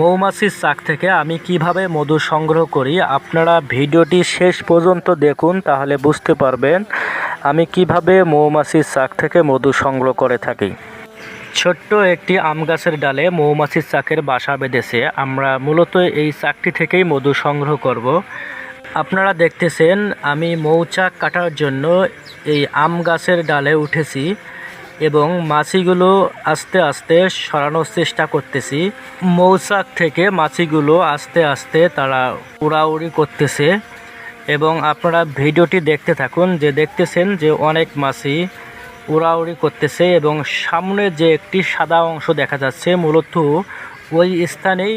মৌমাছির চাক থেকে আমি কীভাবে মধু সংগ্রহ করি, আপনারা ভিডিওটি শেষ পর্যন্ত দেখুন, তাহলে বুঝতে পারবেন আমি কীভাবে মৌমাছির চাক থেকে মধু সংগ্রহ করে থাকি। ছোট্ট একটি আম গাছের ডালে মৌমাছির চাকের বাসা বেঁধেছে। আমরা মূলত এই চাকটি থেকেই মধু সংগ্রহ করব। আপনারা দেখতেছেন, আমি মৌচাক কাটার জন্য এই আম গাছের ডালে উঠেছি। এবং মাছিগুলো আস্তে আস্তে সরানোর চেষ্টা করতেছি। মৌচাক থেকে মাছিগুলো আস্তে আস্তে তারা উড়াউড়ি করতেছে এবং আপনারা ভিডিওটি দেখতে থাকুন যে দেখতেছেন যে অনেক মাছি উড়াউড়ি করতেছে এবং সামনে যে একটি সাদা অংশ দেখা যাচ্ছে মূলত ওই স্থানেই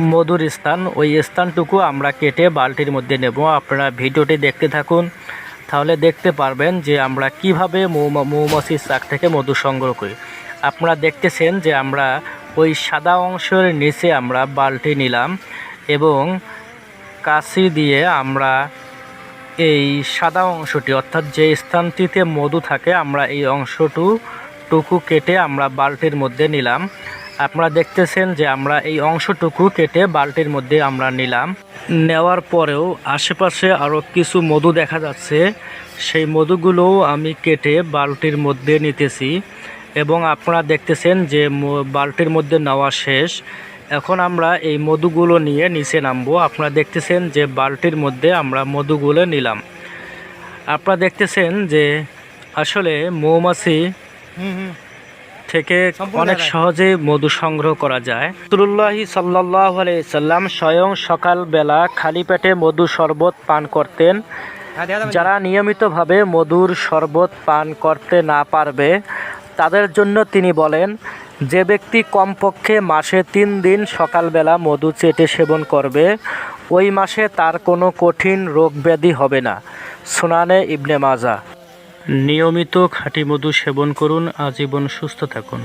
মধুর স্থান। ওই স্থানটুকু আমরা কেটে বালতির মধ্যে নেব। আপনারা ভিডিওটি দেখতে থাকুন। তাহলে দেখতে পারবেন যে আমরা কীভাবে মৌমাছির চাক থেকে মধু সংগ্রহ করি। আপনারা দেখতেছেন যে আমরা ওই সাদা অংশের নিচে আমরা বালতি নিলাম এবং কাশি দিয়ে আমরা এই সাদা অংশটি, অর্থাৎ যে স্থানটিতে মধু থাকে, আমরা এই অংশটু টুকু কেটে আমরা বালতির মধ্যে নিলাম। আপনারা দেখতেছেন যে আমরা এই অংশটুকু কেটে বালতির মধ্যে আমরা নিলাম। নেওয়ার পরেও আশেপাশে আরও কিছু মধু দেখা যাচ্ছে। সেই মধুগুলোও আমি কেটে বালতির মধ্যে নিতেছি। এবং আপনারা দেখতেছেন যে বালতির মধ্যে নেওয়া শেষ। এখন আমরা এই মধুগুলো নিয়ে নিচে নামবো। আপনারা দেখতেছেন যে বালতির মধ্যে আমরা মধুগুলো নিলাম। আপনারা দেখতেছেন যে আসলে মৌমাছি থেকে অনেক। সহজে মধু সংগ্রহ করা যায়। রসুল্লাহি সাল্লাহ সাল্লাম স্বয়ং সকালবেলা খালি পেটে মধু শরবত পান করতেন। যারা নিয়মিতভাবে মধুর শরবত পান করতে না পারবে তাদের জন্য তিনি বলেন যে ব্যক্তি কমপক্ষে মাসে তিন দিন সকালবেলা মধু চেটে সেবন করবে ওই মাসে তার কোনো কঠিন রোগ ব্যাধি হবে না। সুনানে ইবনে মাজা নিয়মিত খাঁটি মধু সেবন করুন আজীবন সুস্থ থাকুন।